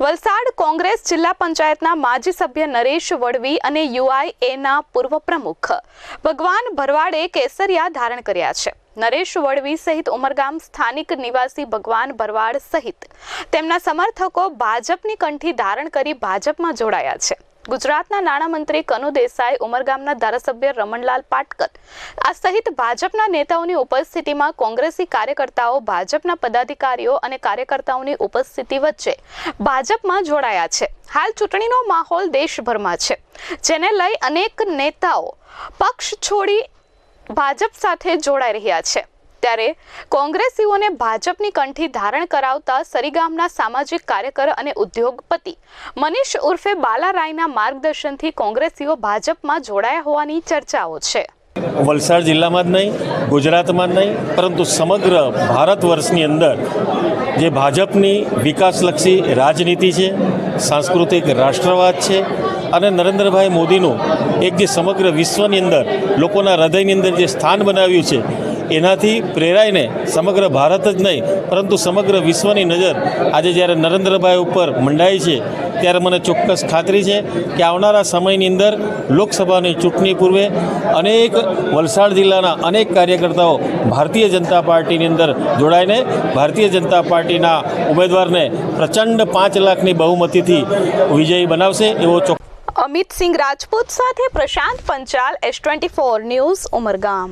વલસાડ કોંગ્રેસ જિલ્લા પંચાયતના માજી સભ્ય નરેશ વડવી અને યુઆઈએના પૂર્વ પ્રમુખ ભગવાન ભરવાડે કેસરિયા ધારણ કર્યા છે. નરેશ વડવી સહિત ઉમરગામ સ્થાનિક નિવાસી ભગવાન ભરવાડ સહિત તેમના સમર્થકો ભાજપની કંઠી ધારણ કરી ભાજપમાં જોડાયા છે. ગુજરાતના નાણામંત્રી કનુ દેસાઈ, ઉમરગામના ધારાસભ્ય રમણલાલ પાટકર, આ સહિત ભાજપના નેતાઓની ઉપસ્થિતિમાં કોંગ્રેસી કાર્યકર્તાઓ, ભાજપના પદાધિકારીઓ અને કાર્યકર્તાઓની ઉપસ્થિતિ વચ્ચે ભાજપમાં જોડાયા છે. હાલ ચૂંટણીનો માહોલ દેશભરમાં છે, જેને લઈ અનેક નેતાઓ પક્ષ છોડી ભાજપ સાથે જોડાઈ રહ્યા છે. ત્યારે કોંગ્રેસીઓને ભાજપની કંઠી ધારણ કરાવતા સરીગામના સામાજિક કાર્યકર અને ઉદ્યોગપતિ મનીષ ઉર્ફે બાલારાયના માર્ગદર્શનથી કોંગ્રેસીઓ ભાજપમાં જોડાયા હોવાની ચર્ચાઓ છે. વલસાડ જિલ્લામાં જ નહીં, ગુજરાતમાં જ નહીં, પરંતુ સમગ્ર ભારત વર્ષની અંદર જે ભાજપની વિકાસલક્ષી રાજનીતિ છે, સાંસ્કૃતિક રાષ્ટ્રવાદ છે અને નરેન્દ્રભાઈ મોદીનું એક જે સમગ્ર વિશ્વની અંદર લોકોના હૃદયની અંદર જે સ્થાન બનાવ્યું છે એનાથી પ્રેરાઈને સમગ્ર ભારત જ નહીં, પરંતુ સમગ્ર વિશ્વની નજર આજે જ્યારે નરેન્દ્રભાઈ ઉપર મંડાઈ છે, ત્યારે મને ચોક્કસ ખાતરી છે કે આવનારા સમયની અંદર લોકસભાની ચૂંટણી પૂર્વે અનેક વલસાડ જિલ્લાના અનેક કાર્યકર્તાઓ ભારતીય જનતા પાર્ટીની અંદર જોડાઈને, ભારતીય જનતા પાર્ટીના ઉમેદવારને પ્રચંડ પાંચ લાખની બહુમતીથી વિજયી બનાવશે એવો ચોક્કસ અમિત સિંહ રાજપૂત સાથે Prashant Panchal S twenty four news Umargam.